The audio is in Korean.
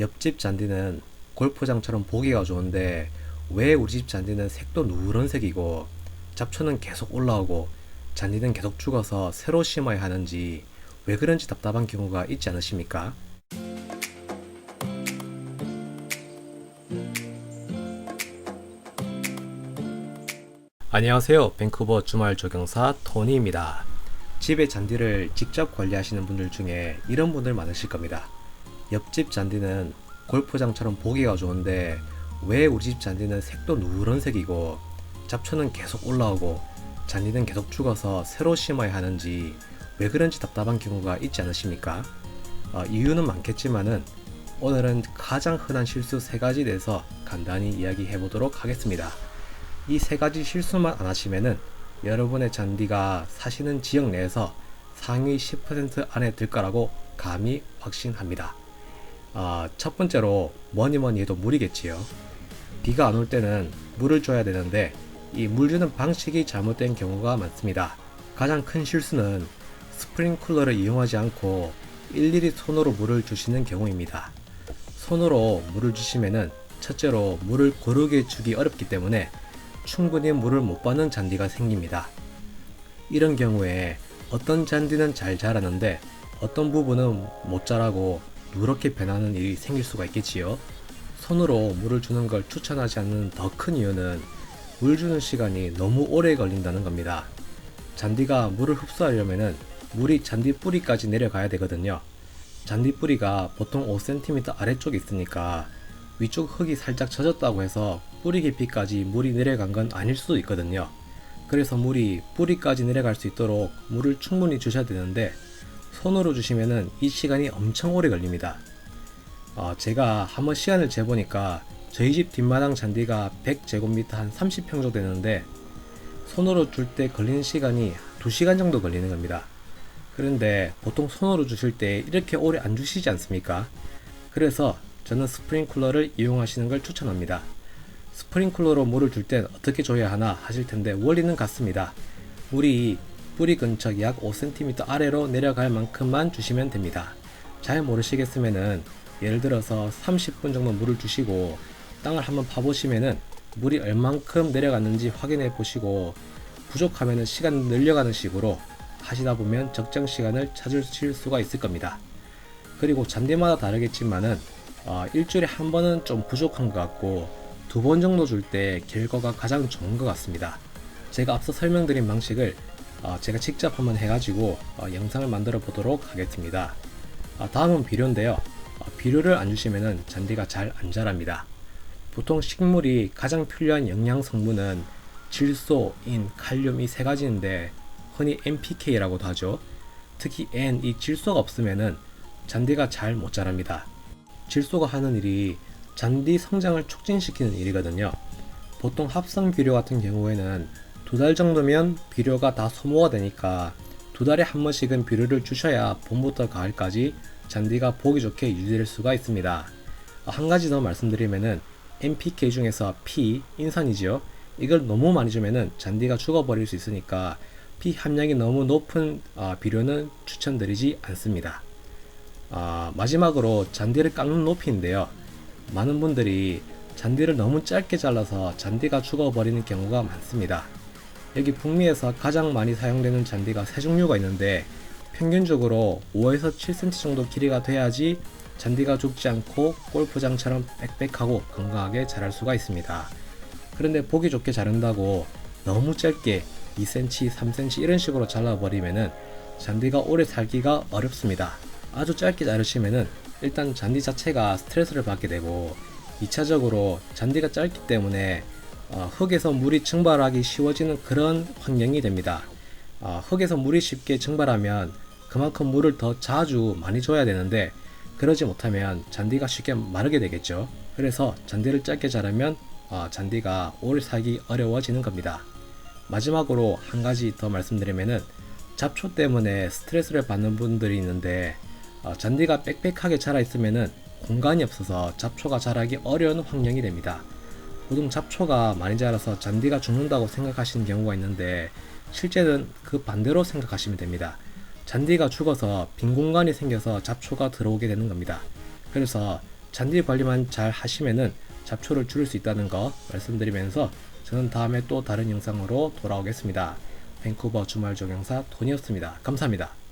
옆집 잔디는 골프장처럼 보기가 좋은데 왜 우리 집 잔디는 색도 누런색이고 잡초는 계속 올라오고 잔디는 계속 죽어서 새로 심어야 하는지 왜 그런지 답답한 경우가 있지 않으십니까? 안녕하세요. 밴쿠버 주말 조경사 토니입니다. 집의 잔디를 직접 관리하시는 분들 중에 이런 분들 많으실 겁니다. 옆집 잔디는 골프장처럼 보기가 좋은데 왜 우리 집 잔디는 색도 누런색이고 잡초는 계속 올라오고 잔디는 계속 죽어서 새로 심어야 하는지 왜 그런지 답답한 경우가 있지 않으십니까? 어, 이유는 많겠지만은 오늘은 가장 흔한 실수 세 가지에 대해서 간단히 이야기해 보도록 하겠습니다. 이 세 가지 실수만 안 하시면은 여러분의 잔디가 사시는 지역 내에서 상위 10% 안에 들 거라고 감히 확신합니다. 아, 첫 번째로 뭐니 뭐니 해도 물이겠지요. 비가 안 올 때는 물을 줘야 되는데 이 물 주는 방식이 잘못된 경우가 많습니다. 가장 큰 실수는 스프링쿨러를 이용하지 않고 일일이 손으로 물을 주시는 경우입니다. 손으로 물을 주시면은 첫째로 물을 고르게 주기 어렵기 때문에 충분히 물을 못 받는 잔디가 생깁니다. 이런 경우에 어떤 잔디는 잘 자라는데 어떤 부분은 못 자라고 누렇게 변하는 일이 생길 수가 있겠지요. 손으로 물을 주는 걸 추천하지 않는 더 큰 이유는 물 주는 시간이 너무 오래 걸린다는 겁니다. 잔디가 물을 흡수하려면은 물이 잔디 뿌리까지 내려가야 되거든요. 잔디 뿌리가 보통 5cm 아래쪽에 있으니까 위쪽 흙이 살짝 젖었다고 해서 뿌리 깊이까지 물이 내려간 건 아닐 수도 있거든요. 그래서 물이 뿌리까지 내려갈 수 있도록 물을 충분히 주셔야 되는데 손으로 주시면은 이 시간이 엄청 오래 걸립니다. 어, 제가 한번 시간을 재보니까 저희 집 뒷마당 잔디가 100제곱미터 한 30평 정도 되는데 손으로 줄 때 걸리는 시간이 2시간 정도 걸리는 겁니다. 그런데 보통 손으로 주실 때 이렇게 오래 안 주시지 않습니까? 그래서 저는 스프링쿨러를 이용하시는 걸 추천합니다. 스프링쿨러로 물을 줄 땐 어떻게 줘야 하나 하실 텐데 원리는 같습니다. 물이 뿌리 근처 약 5cm 아래로 내려갈 만큼만 주시면 됩니다. 잘 모르시겠으면은 예를 들어서 30분 정도 물을 주시고 땅을 한번 파보시면은 물이 얼만큼 내려갔는지 확인해 보시고 부족하면은 시간 늘려가는 식으로 하시다 보면 적정 시간을 찾으실 수가 있을 겁니다. 그리고 잔디마다 다르겠지만은 어, 일주일에 한 번은 좀 부족한 것 같고 두 번 정도 줄 때 결과가 가장 좋은 것 같습니다. 제가 앞서 설명드린 방식을 어, 제가 직접 한번 해가지고 어, 영상을 만들어 보도록 하겠습니다. 어, 다음은 비료인데요. 어, 비료를 안 주시면은 잔디가 잘 안 자랍니다. 보통 식물이 가장 필요한 영양 성분은 질소, 인, 칼륨 이 세 가지인데 흔히 NPK라고도 하죠. 특히 N 이 질소가 없으면은 잔디가 잘 못 자랍니다. 질소가 하는 일이 잔디 성장을 촉진시키는 일이거든요. 보통 합성 비료 같은 경우에는 두 달 정도면 비료가 다 소모가 되니까 두 달에 한 번씩은 비료를 주셔야 봄부터 가을까지 잔디가 보기 좋게 유지될 수가 있습니다. 한 가지 더 말씀드리면은 NPK 중에서 P, 인산이지요. 이걸 너무 많이 주면은 잔디가 죽어버릴 수 있으니까 P 함량이 너무 높은 어, 비료는 추천드리지 않습니다. 아, 마지막으로 잔디를 깎는 높이인데요. 많은 분들이 잔디를 너무 짧게 잘라서 잔디가 죽어버리는 경우가 많습니다. 여기 북미에서 가장 많이 사용되는 잔디가 세 종류가 있는데 평균적으로 5에서 7cm 정도 길이가 돼야지 잔디가 죽지 않고 골프장처럼 빽빽하고 건강하게 자랄 수가 있습니다. 그런데 보기 좋게 자른다고 너무 짧게 2cm, 3cm 이런 식으로 잘라버리면은 잔디가 오래 살기가 어렵습니다. 아주 짧게 자르시면은 일단 잔디 자체가 스트레스를 받게 되고 2차적으로 잔디가 짧기 때문에 어, 흙에서 물이 증발하기 쉬워지는 그런 환경이 됩니다. 어, 흙에서 물이 쉽게 증발하면 그만큼 물을 더 자주 많이 줘야 되는데 그러지 못하면 잔디가 쉽게 마르게 되겠죠. 그래서 잔디를 짧게 자르면 어, 잔디가 오래 살기 어려워지는 겁니다. 마지막으로 한 가지 더 말씀드리면은 잡초 때문에 스트레스를 받는 분들이 있는데 어, 잔디가 빽빽하게 자라 있으면은 공간이 없어서 잡초가 자라기 어려운 환경이 됩니다. 보통 잡초가 많이 자라서 잔디가 죽는다고 생각하시는 경우가 있는데 실제는 그 반대로 생각하시면 됩니다. 잔디가 죽어서 빈 공간이 생겨서 잡초가 들어오게 되는 겁니다. 그래서 잔디 관리만 잘 하시면은 잡초를 줄일 수 있다는 거 말씀드리면서 저는 다음에 또 다른 영상으로 돌아오겠습니다. 밴쿠버 주말 조경사 토니였습니다. 감사합니다.